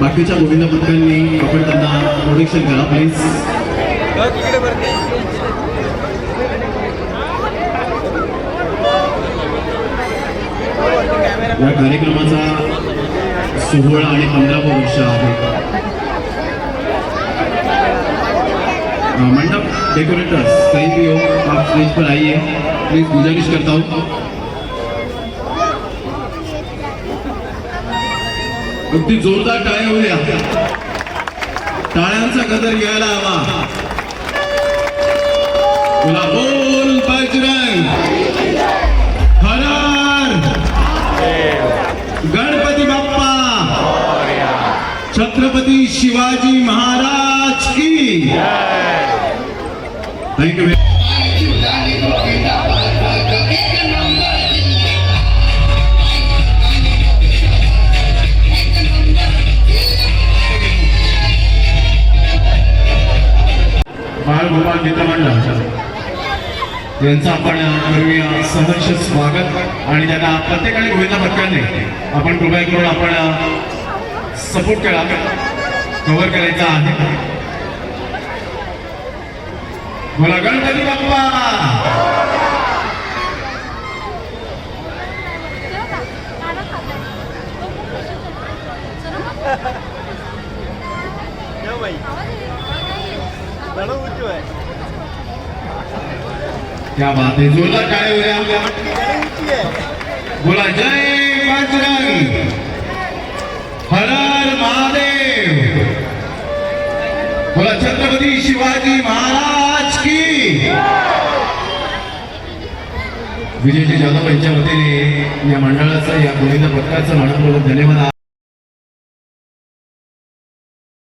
बाकीच्या गोविंद पथकांनी आपण त्यांना प्रोटेक्शन करा प्लीज या कार्यक्रमाचा सोहळा आणि पंधरावा वर्ष आहे. मंडप डेकोरेटर्स कहीं भी हो आप स्टेज पर आइए. प्लीज गुजारिश करता हूँ. अगदी जोरदार टाळ्या होऊ द्या टाळ्यांचा गदर घ्यायला हवा. बोला बोल बजरंग हर हर गणपती बाप्पा. छत्रपती शिवाजी महाराज की. थँक्यू बाळगोपाल मित्रमंडळ यांचं आपण करूया सहर्ष स्वागत. आणि त्यांना प्रत्येकाने गोविंदा पथकाने आपण कृपया करून आपण सपोर्ट केला. कव्हर करायचा आहे. बोला गणपती बाप्पा! क्या बात है जोरदार काय होऊया बोला जय बजरंग हर हर महादेव। बोला छत्रपती शिवाजी महाराज की। विजयजी जाधव यांच्या वतीने या मंडळाचं या गोविंद पत्राचं मनपूर्वक धन्यवाद.